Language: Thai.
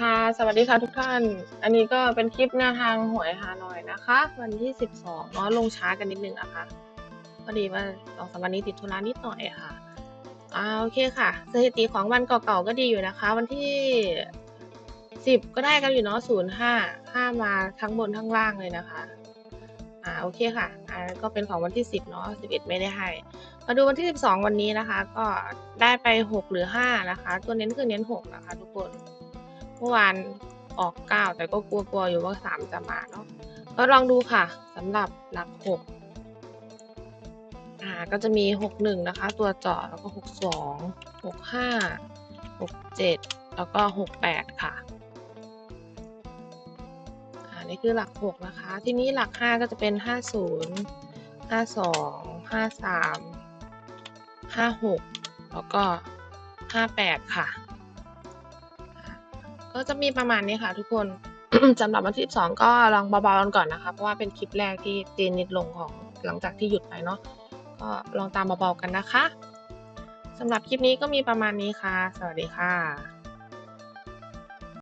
ค่ะ สวัสดีค่ะทุกท่าน อันนี้ก็เป็นคลิปแนวทางหวยฮานอยนะคะ วันที่ 12เนาะลงช้ากันนิดนึงอะค่ะพอดีว่าสองสามวันนี้ติดธุระนิดหน่อยค่ะอ่าโอเคค่ะ สถิติของวันเก่าๆก็ดีอยู่นะคะ วันที่10ก็ได้กันอยู่เนาะ05 5มาทั้งบนทั้งล่างเลยนะคะ อ่าโอเคค่ะ อ่าก็เป็นของวันที่10เนาะ11ไม่ได้ให้ มาดูวันที่12วันนี้นะคะ ก็ได้ไป6หรือ5นะคะ ตัวเน้นคือเน้น6นะคะ ทุกคน เมื่อวานออก9แต่ก็กลัวๆอยู่ว่า3จะมาเนาะก็ลองดูค่ะสำหรับหลัก6อ่าก็จะมี61นะคะ ตัวเจาะแล้วก็62 65 67แล้วก็68ค่ะอ่านี่คือหลัก6นะคะ ทีนี้หลัก5ก็จะเป็น50 52 53 56แล้วก็58ค่ะ ก็จะมีประมาณนี้ค่ะทุกคน สำหรับวันที่ 12 ก็ลองเบาๆกันก่อนนะคะ เพราะว่าเป็นคลิปแรกที่เจนนิดลงของหลังจากที่หยุดไปเนาะก็ลองตามเบาๆกันนะคะสำหรับคลิปนี้ก็มีประมาณนี้ค่ะ สวัสดีค่ะ